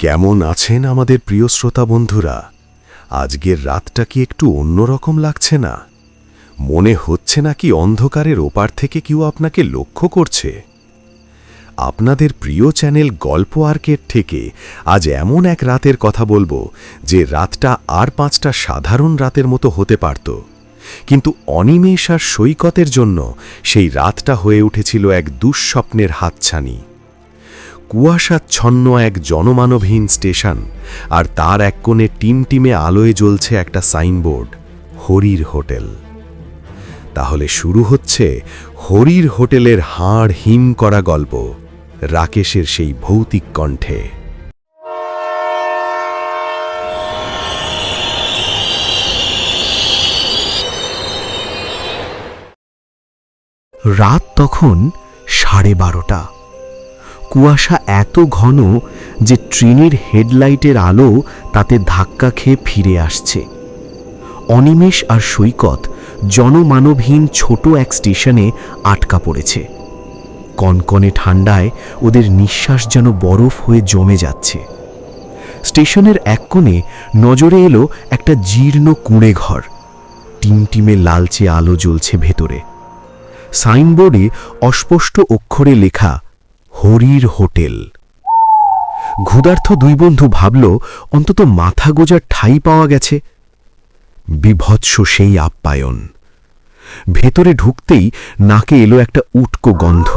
কেমন আছেন আমাদের প্রিয় শ্রোতা বন্ধুরা? আজকের রাতটা কি একটু অন্যরকম লাগছে না? মনে হচ্ছে না কি অন্ধকারের ওপার থেকে কেউ আপনাকে লক্ষ্য করছে। আপনাদের প্রিয় চ্যানেল গল্প আর্কের থেকে আজ এমন এক রাতের কথা বলব, যে রাতটা আর পাঁচটা সাধারণ রাতের মতো হতে পারত। কিন্তু অনিমেষ আর সৈকতের জন্য সেই রাতটা হয়ে উঠেছিল এক দুঃস্বপ্নের হাতছানি। কুয়াশাচ্ছন্ন এক জনমানবহীন স্টেশন, আর তার এক কোণে টিমটিমে আলোয় জ্বলছে একটা সাইনবোর্ড, হরির হোটেল। তাহলে শুরু হচ্ছে হরির হোটেলের হাড় হিম করা গল্প, রাকেশের সেই ভৌতিক কণ্ঠে। রাত তখন সাড়ে বারোটা। কুয়াশা এত ঘন যে ট্রেনের হেডলাইটের আলো তাতে ধাক্কা খেয়ে ফিরে আসছে। অনিমেষ আর সৈকত জনমানবহীন ছোট এক স্টেশনে আটকা পড়েছে। কনকনে ঠান্ডায় ওদের নিঃশ্বাস যেন বরফ হয়ে জমে যাচ্ছে। স্টেশনের এক কোণে নজরে এলো একটা জীর্ণ কুঁড়ে ঘর। টিমটিমে লালচে আলো জ্বলছে ভেতরে। সাইনবোর্ডে অস্পষ্ট অক্ষরে লেখা হরির হোটেল। ক্ষুধার্থ দুই বন্ধু ভাবল, অন্তত মাথা গোজার ঠাই পাওয়া গেছে। বিভৎস সেই আপ্যায়ন। ভেতরে ঢুকতেই নাকে এলো একটা উটকো গন্ধ,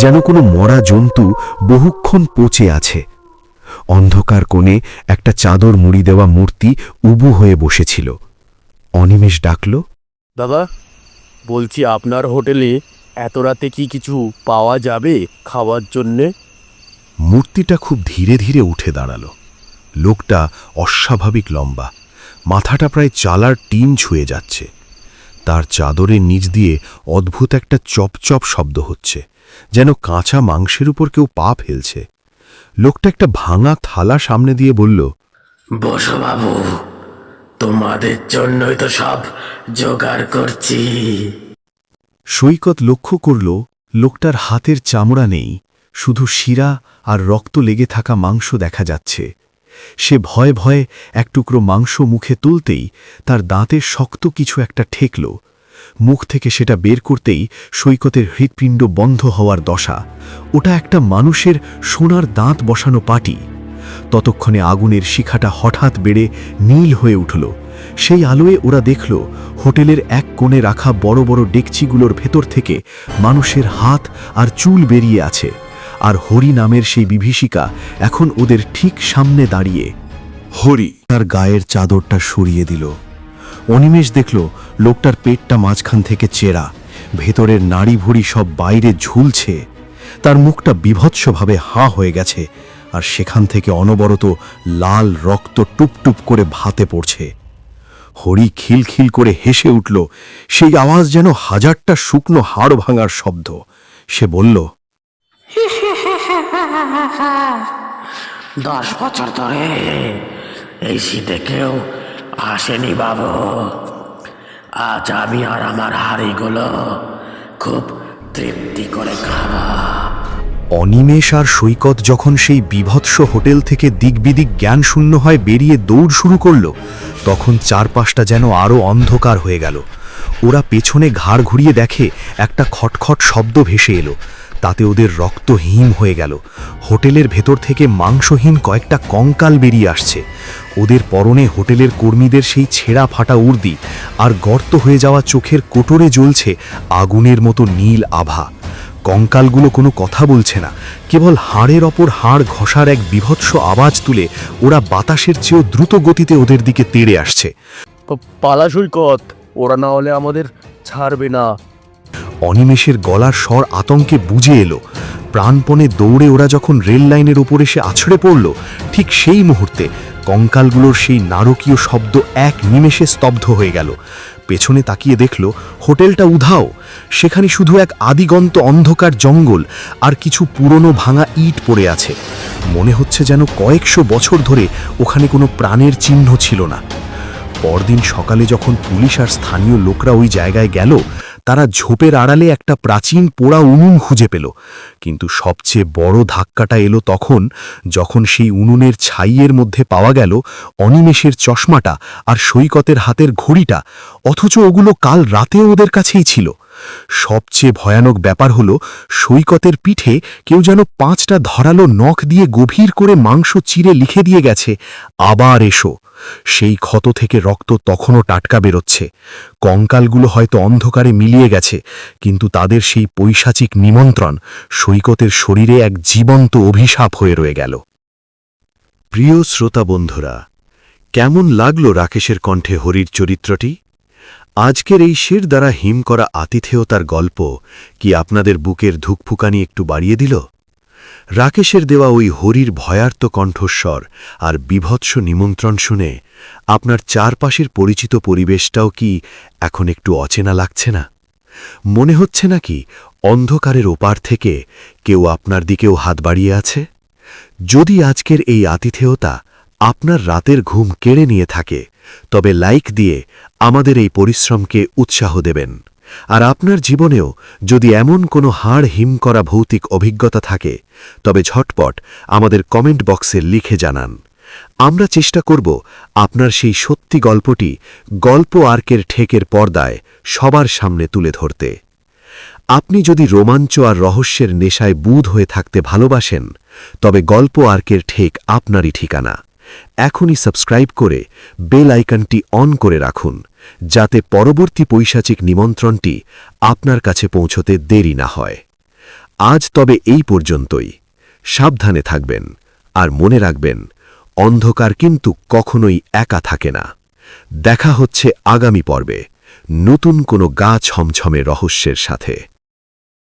যেন কোনো মরা জন্তু বহুক্ষণ পচে আছে। অন্ধকার কোণে একটা চাদর মুড়ি দেওয়া মূর্তি উবু হয়ে বসেছিল। অনিমেষ ডাকল, দাদা, বলছি আপনার হোটেলে এত রাতে কি কিছু পাওয়া যাবে খাওয়ার জন্যে? মূর্তিটা খুব ধীরে ধীরে উঠে দাঁড়াল। লোকটা অস্বাভাবিক লম্বা। মাথাটা প্রায় চালার টিন ছুঁয়ে যাচ্ছে। তার চাদরের নিচ দিয়ে অদ্ভুত একটা চপচপ শব্দ হচ্ছে যেন কাঁচা মাংসের উপর কেউ পা ফেলছে। লোকটা একটা ভাঙা থালা সামনে দিয়ে বলল বসো বাবু তোমাদের জন্যই তো সব জোগাড় করছি। সৈকত লক্ষ্য করল, লোকটার হাতের চামড়া নেই, শুধু শিরা আর রক্ত লেগে থাকা মাংস দেখা যাচ্ছে। সে ভয়ে ভয়ে এক টুকরো মাংস মুখে তুলতেই তার দাঁতের শক্ত কিছু একটা ঠেকল। মুখ থেকে সেটা বের করতেই সৈকতের হৃৎপিণ্ড বন্ধ হওয়ার দশা। ওটা একটা মানুষের সোনার দাঁত বসানো পাটি। ততক্ষণে আগুনের শিখাটা হঠাৎ বেড়ে নীল হয়ে উঠল। সেই আলোয় ওরা দেখল হোটেলের এক কোণে রাখা বড় বড় ডেকচিগুলোর ভেতর থেকে মানুষের হাত আর চুল বেরিয়ে আছে, আর হরি নামের সেই বিভীষিকা এখন ওদের ঠিক সামনে দাঁড়িয়ে। হরি তার গায়ের চাদরটা সরিয়ে দিল। অনিমেষ দেখল লোকটার পেটটা মাঝখান থেকে চেরা, ভেতরের নাড়ি ভুড়ি সব বাইরে ঝুলছে। তার মুখটা বিভৎসভাবে হাঁ হয়ে গেছে, আর সেখান থেকে অনবরত লাল রক্ত টুপটুপ করে ভাতে পড়ছে। হরি খিলখিল করে হেসে উঠল। সেই আওয়াজ যেন হাজারটা শুকনো হাড় ভাঙার শব্দ। সে বলল, দশ বছর ধরে এই শীতে কেউ আসেনি বাবু। আজ আমি আর আমার হাড়িগুলো খুব তৃপ্তি করে খাব। অনিমেষ আর সৈকত যখন সেই বিভৎস হোটেল থেকে দিকবিদিক জ্ঞান শূন্য হয় বেরিয়ে দৌড় শুরু করল, তখন চারপাশটা যেন আরও অন্ধকার হয়ে গেল। ওরা পেছনে ঘাড় ঘুরিয়ে দেখে একটা খটখট শব্দ ভেসে এলো। তাতে ওদের রক্ত হিম হয়ে গেল। হোটেলের ভেতর থেকে মাংসহীন কয়েকটা কঙ্কাল বেরিয়ে আসছে। ওদের পরনে হোটেলের কর্মীদের সেই ছেঁড়া ফাটা উর্দি আর গর্ত হয়ে যাওয়া চোখের কোটরে জ্বলছে আগুনের মতো নীল আভা। কঙ্কালগুলো কোনো কথা বলছে না। কেবল হাড়ের ওপর হাড় ঘষার এক বিভৎস আওয়াজ তুলে ওরা বাতাসের চেয়েও দ্রুত গতিতে ওদের দিকে তেড়ে আসছে। পালা সৈকত ওরা না হলে আমাদের ছাড়বে না। অনিমেষের গলার স্বর আতঙ্কে বুঝে এলো। প্রাণপণে দৌড়ে ওরা যখন রেল লাইনের ওপর এসে আছড়ে পড়ল, ঠিক সেই মুহূর্তে কঙ্কালগুলোর সেই নারকীয় শব্দ এক নিমেষে স্তব্ধ হয়ে গেল। পেছনে তাকিয়ে দেখল, হোটেলটা উধাও। সেখানে শুধু এক আদিগন্ত অন্ধকার জঙ্গল আর কিছু পুরনো ভাঙা ইট পড়ে আছে। মনে হচ্ছে যেন কয়েকশো বছর ধরে ওখানে কোনো প্রাণের চিহ্ন ছিল না। পরদিন সকালে যখন পুলিশ আর স্থানীয় লোকরা ওই জায়গায় গেল তারা ঝোপের আড়ালে একটা প্রাচীন পোড়া উনুন খুঁজে পেল। কিন্তু সবচেয়ে বড় ধাক্কাটা এলো তখন যখন সেই উনুনের ছাইয়ের মধ্যে পাওয়া গেল অনিমেষের চশমাটা আর সৈকতের হাতের ঘড়িটা, অথচ ওগুলো কাল রাতেও ওদের কাছেই ছিল। সবচেয়ে ভয়ানক ব্যাপার হলো সৈকতের পিঠে কেউ যেন পাঁচটা ধরালো নখ দিয়ে গভীর করে মাংস চিরে লিখে দিয়ে গেছে, আবার এসো। সেই ক্ষত থেকে রক্ত তখনও টাটকা বেরোচ্ছে। কঙ্কালগুলো হয়তো অন্ধকারে মিলিয়ে গেছে, কিন্তু তাদের সেই পৈশাচিক নিমন্ত্রণ সৈকতের শরীরে এক জীবন্ত অভিশাপ হয়ে রয়ে গেল। প্রিয় শ্রোতা বন্ধুরা, কেমন লাগল রাকেশের কণ্ঠে হরির চরিত্রটি? আজকের এই শির দ্বারা হিম করা আতিথেয়তার গল্প কি আপনাদের বুকের ধুকফুকানি একটু বাড়িয়ে দিল? রাকেশের দেওয়া ওই হরির ভয়ার্ত কণ্ঠস্বর আর বিভৎস নিমন্ত্রণ শুনে আপনার চারপাশের পরিচিত পরিবেশটাও কি এখন একটু অচেনা লাগছে না? মনে হচ্ছে নাকি অন্ধকারের ওপার থেকে কেউ আপনার দিকেও হাত বাড়িয়ে আছে? যদি আজকের এই আতিথেয়তা আপনার রাতের ঘুম কেড়ে নিয়ে থাকে, তবে লাইক দিয়ে আমাদের এই পরিশ্রমকে উৎসাহ দেবেন। আর আপনার জীবনেও যদি এমন কোনো হাড় হিম করা ভৌতিক অভিজ্ঞতা থাকে, তবে ঝটপট আমাদের কমেন্ট বক্সে লিখে জানান। আমরা চেষ্টা করব আপনার সেই সত্যি গল্পটি গল্প আর্কের ঠেকের পর্দায় সবার সামনে তুলে ধরতে। আপনি যদি রোমাঞ্চ আর রহস্যের নেশায় বুধ হয়ে থাকতে ভালোবাসেন, তবে গল্প আর্কের ঠেক আপনারই ঠিকানা। এখনই সাবস্ক্রাইব করে বেল আইকনটি অন করে রাখুন। যাতে পরবর্তী পৈশাচিক নিমন্ত্রণটি আপনার কাছে পৌঁছতে দেরি না হয়। আজ তবে এই পর্যন্তই। সাবধানে থাকবেন আর মনে রাখবেন, অন্ধকার কিন্তু কখনোই একা থাকে না। দেখা হচ্ছে আগামী পর্বে নতুন কোনো গা ছমছমে রহস্যের সাথে।